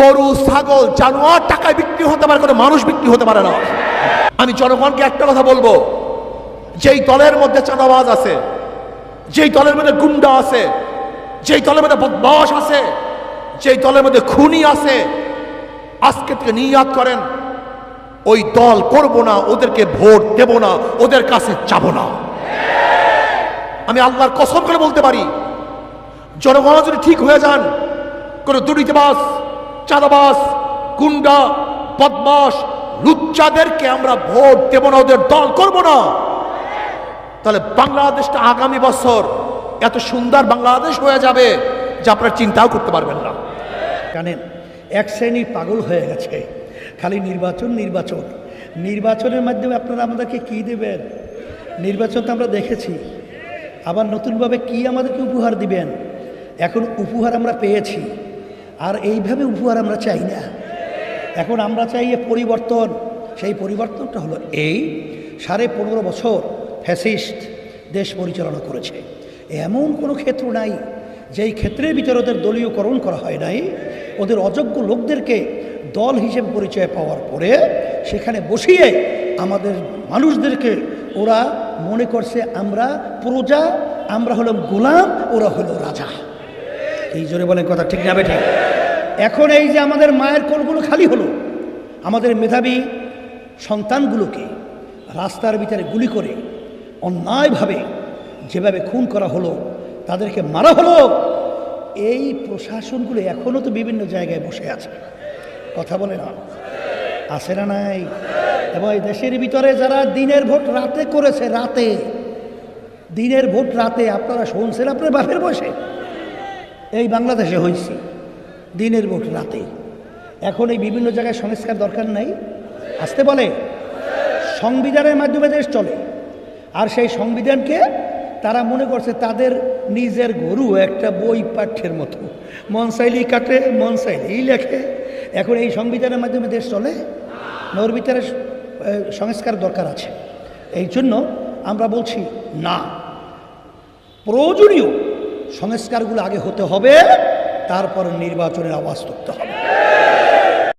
গরু, ছাগল, জানোয়ার টাকায় বিক্রি হতে পারে, কোনো মানুষ বিক্রি হতে পারে না। আমি জনগণকে একটা কথা বলব, যেই দলের মধ্যে চাঁদাবাজ আছে, যেই দলের মধ্যে গুন্ডা আছে, যেই দলের মধ্যে বদমাস আছে, যেই দলের মধ্যে খুনি আছে, আজকে থেকে নিয়াত করেন, ওই দল করব না, ওদেরকে ভোট দেব না, ওদের কাছে যাব না। আমি আল্লাহর কসম করে বলতে পারি, জনগণ যদি ঠিক হয়ে যান, কোন দুর্নীতিবাস চাঁদাবাস গুন্ডা বদমাস লুচ্চাদেরকে আমরা ভোট দেব না, ওদের দল করব না। তাহলে বাংলাদেশটা আগামী বছর এত সুন্দর বাংলাদেশ হয়ে যাবে যে আপনারা চিন্তাও করতে পারবেন না। জানেন, এক শ্রেণি পাগল হয়ে গেছে। খালি নির্বাচন নির্বাচন। নির্বাচনের মাধ্যমে আপনারা আমাদেরকে কি দেবেন? নির্বাচন তো আমরা দেখেছি। আবার নতুনভাবে কি আমাদেরকে উপহার দিবেন? এখন উপহার আমরা পেয়েছি। আর এইভাবে উপহার আমরা চাই না। এখন আমরা চাই এ পরিবর্তন। সেই পরিবর্তনটা হলো এই সাড়ে পনেরো বছর ফ্যাসিস্ট দেশ পরিচালনা করেছে। এমন কোনো ক্ষেত্র নাই, যেই ক্ষেত্রের ভিতরে ওদের দলীয়করণ করা হয় নাই। ওদের অযোগ্য লোকদেরকে দল হিসেবে পরিচয় পাওয়ার পরে সেখানে বসিয়ে আমাদের মানুষদেরকে ওরা মনে করছে, আমরা প্রজা, আমরা হলাম গোলাম, ওরা হলো রাজা। এই জোরে বলেন কথা, ঠিক যাবে ঠিক এখন এই যে আমাদের মায়ের কোলগুলো খালি হলো, আমাদের মেধাবী সন্তানগুলোকে রাস্তার ভিতরে গুলি করে, অন্যায়ভাবে যেভাবে খুন করা হলো, তাদেরকে মারা হলো, এই প্রশাসনগুলো এখনও তো বিভিন্ন জায়গায় বসে আছে। কথা বলে না। আসে না নাই? এবং এই দেশের ভিতরে যারা দিনের ভোট রাতে করেছে, রাতে, দিনের ভোট রাতে আপনারা শুনছেন আপনার বাপের বসে এই বাংলাদেশে হয়েছি দিনের ভোট রাতে। এখন এই বিভিন্ন জায়গায় সংস্কার দরকার নাই। আসতে বলে? সংবিধানের মাধ্যমে দেশ চলে। আর সেই সংবিধানকে তারা মনে করছে তাদের নিজের গরু একটা বই পাঠ্যের মতো। মন চাইলেই কাটে, মন চাইলেই লেখে। এখন এই সংবিধানের মাধ্যমে দেশ চলে? নর ভিতরে সংস্কার দরকার আছে। এই জন্য আমরা বলছি, না। প্রয়োজনীয় সংস্কারগুলো আগে হতে হবে তারপর নির্বাচনের আওয়াজ তুলতে হবে।